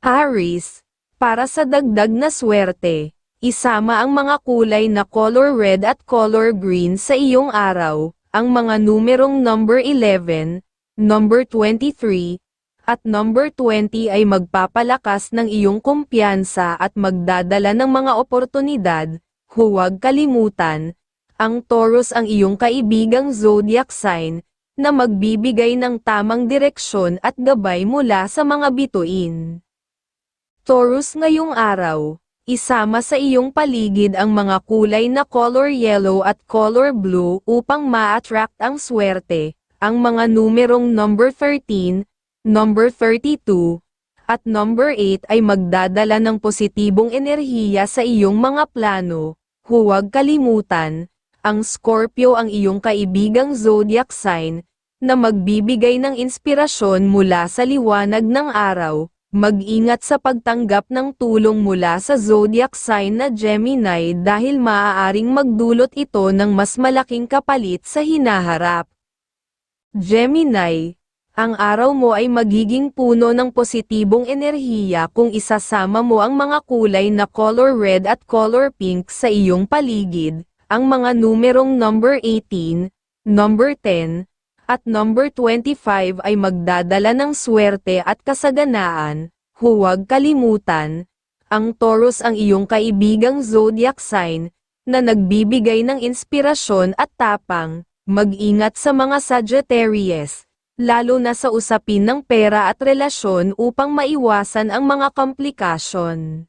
Aries, para sa dagdag na swerte, isama ang mga kulay na color red at color green sa iyong araw, ang mga numerong number 11, number 23, at number 20 ay magpapalakas ng iyong kumpiyansa at magdadala ng mga oportunidad, huwag kalimutan, ang Taurus ang iyong kaibigang zodiac sign, na magbibigay ng tamang direksyon at gabay mula sa mga bituin. Taurus ngayong araw, isama sa iyong paligid ang mga kulay na color yellow at color blue upang ma-attract ang swerte, ang mga numerong number 13, number 32, at number 8 ay magdadala ng positibong enerhiya sa iyong mga plano. Huwag kalimutan, ang Scorpio ang iyong kaibigang zodiac sign, na magbibigay ng inspirasyon mula sa liwanag ng araw, Mag-ingat sa pagtanggap ng tulong mula sa zodiac sign na Gemini dahil maaaring magdulot ito ng mas malaking kapalit sa hinaharap. Gemini, ang araw mo ay magiging puno ng positibong enerhiya kung isasama mo ang mga kulay na color red at color pink sa iyong paligid, ang mga numerong number 18, number 10, at number 25 ay magdadala ng swerte at kasaganaan, huwag kalimutan, ang Taurus ang iyong kaibigang zodiac sign, na nagbibigay ng inspirasyon at tapang, mag-ingat sa mga Sagittarius, lalo na sa usapin ng pera at relasyon upang maiwasan ang mga komplikasyon.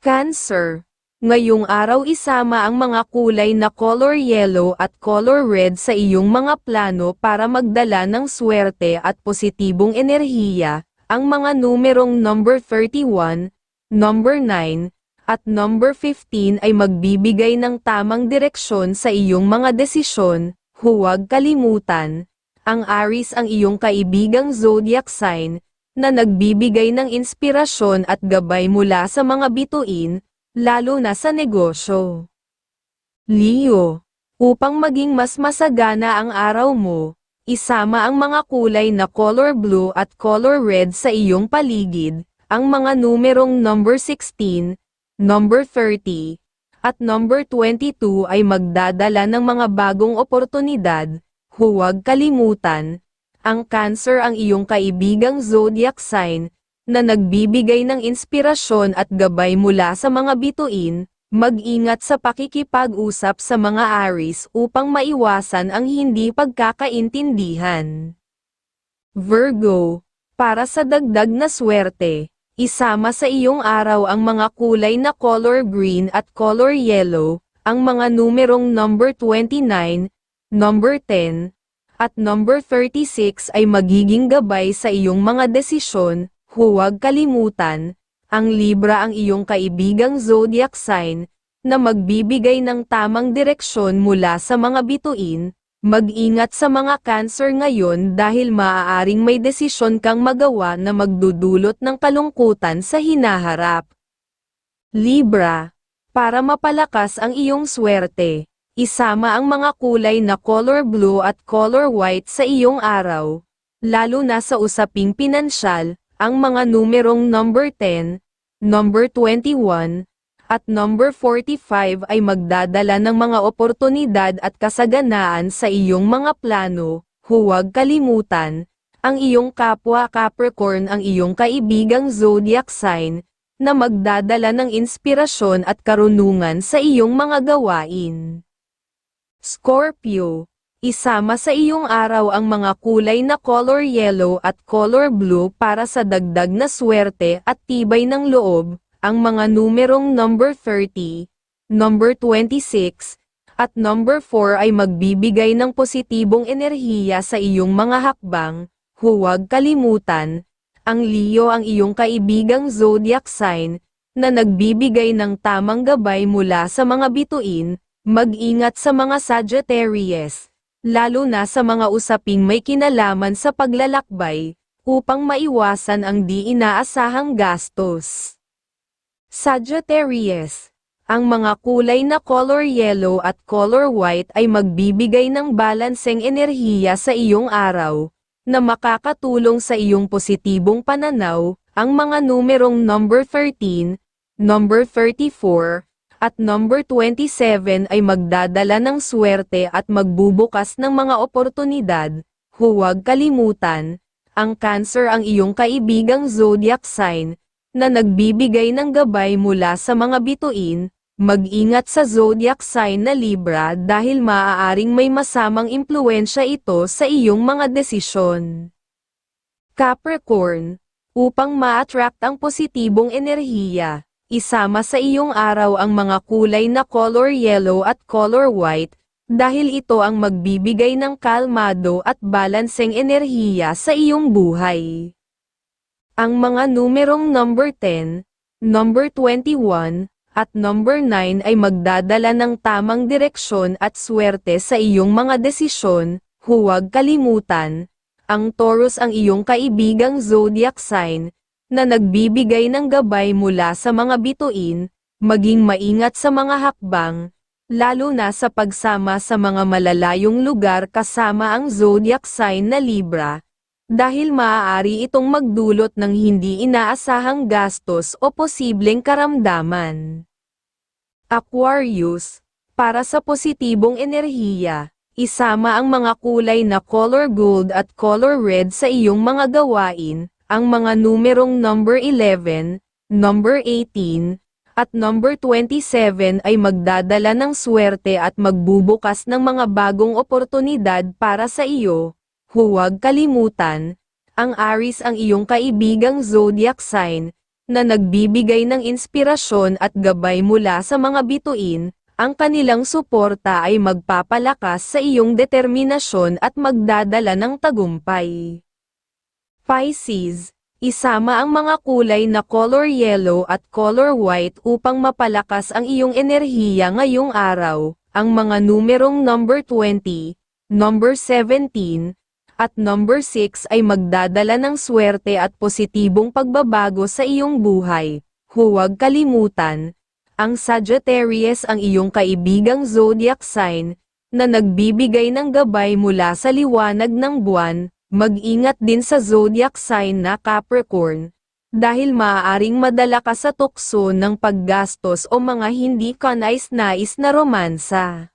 Cancer Ngayong araw isama ang mga kulay na color yellow at color red sa iyong mga plano para magdala ng swerte at positibong enerhiya, ang mga numerong number 31, number 9, at number 15 ay magbibigay ng tamang direksyon sa iyong mga desisyon, huwag kalimutan, ang Aries ang iyong kaibigang zodiac sign, na nagbibigay ng inspirasyon at gabay mula sa mga bituin, lalo na sa negosyo. Leo, upang maging mas masagana ang araw mo, isama ang mga kulay na color blue at color red sa iyong paligid, ang mga numerong number 16, number 30, at number 22 ay magdadala ng mga bagong oportunidad, huwag kalimutan, ang Cancer ang iyong kaibigang zodiac sign, na nagbibigay ng inspirasyon at gabay mula sa mga bituin, mag-ingat sa pakikipag-usap sa mga Aries upang maiwasan ang hindi pagkakaintindihan. Virgo, para sa dagdag na swerte, isama sa iyong araw ang mga kulay na color green at color yellow, ang mga numerong number 29, number 10, at number 36 ay magiging gabay sa iyong mga desisyon, Huwag kalimutan, ang Libra ang iyong kaibigang zodiac sign, na magbibigay ng tamang direksyon mula sa mga bituin, mag-ingat sa mga cancer ngayon dahil maaaring may desisyon kang magawa na magdudulot ng kalungkutan sa hinaharap. Libra, para mapalakas ang iyong swerte, isama ang mga kulay na color blue at color white sa iyong araw, lalo na sa usaping pinansyal, ang mga numerong number 10, number 21, at number 45 ay magdadala ng mga oportunidad at kasaganaan sa iyong mga plano, huwag kalimutan, ang iyong kapwa Capricorn ang iyong kaibigang zodiac sign, na magdadala ng inspirasyon at karunungan sa iyong mga gawain. Scorpio Isama sa iyong araw ang mga kulay na color yellow at color blue para sa dagdag na swerte at tibay ng loob, ang mga numerong number 30, number 26, at number 4 ay magbibigay ng positibong enerhiya sa iyong mga hakbang, huwag kalimutan, ang Leo ang iyong kaibigang zodiac sign, na nagbibigay ng tamang gabay mula sa mga bituin, mag-ingat sa mga Sagittarius lalo na sa mga usaping may kinalaman sa paglalakbay, upang maiwasan ang di inaasahang gastos. Sagittarius Ang mga kulay na color yellow at color white ay magbibigay ng balanseng enerhiya sa iyong araw, na makakatulong sa iyong positibong pananaw, ang mga numerong number 13, number 34, at number 27 ay magdadala ng swerte at magbubukas ng mga oportunidad. Huwag kalimutan, ang Cancer ang iyong kaibigang zodiac sign, na nagbibigay ng gabay mula sa mga bituin, mag-ingat sa zodiac sign na Libra dahil maaaring may masamang impluensya ito sa iyong mga desisyon. Capricorn, upang ma-attract ang positibong enerhiya, isama sa iyong araw ang mga kulay na color yellow at color white, dahil ito ang magbibigay ng kalmado at balanseng enerhiya sa iyong buhay. Ang mga numerong number 10, number 21, at number 9 ay magdadala ng tamang direksyon at swerte sa iyong mga desisyon, huwag kalimutan, ang Taurus ang iyong kaibigang zodiac sign, na nagbibigay ng gabay mula sa mga bituin, maging maingat sa mga hakbang, lalo na sa pagsama sa mga malalayong lugar kasama ang zodiac sign na Libra, dahil maaari itong magdulot ng hindi inaasahang gastos o posibleng karamdaman. Aquarius, para sa positibong enerhiya, isama ang mga kulay na color gold at color red sa iyong mga gawain, ang mga numerong number 11, number 18, at number 27 ay magdadala ng swerte at magbubukas ng mga bagong oportunidad para sa iyo. Huwag kalimutan, ang Aries ang iyong kaibigang zodiac sign, na nagbibigay ng inspirasyon at gabay mula sa mga bituin, ang kanilang suporta ay magpapalakas sa iyong determinasyon at magdadala ng tagumpay. Pisces, isama ang mga kulay na color yellow at color white upang mapalakas ang iyong enerhiya ngayong araw. Ang mga numerong number 20, number 17, at number 6 ay magdadala ng swerte at positibong pagbabago sa iyong buhay. Huwag kalimutan, ang Sagittarius ang iyong kaibigang zodiac sign, na nagbibigay ng gabay mula sa liwanag ng buwan, Mag-ingat din sa zodiac sign na Capricorn, dahil maaaring madala ka sa tukso ng paggastos o mga hindi ka nais-nais na romansa.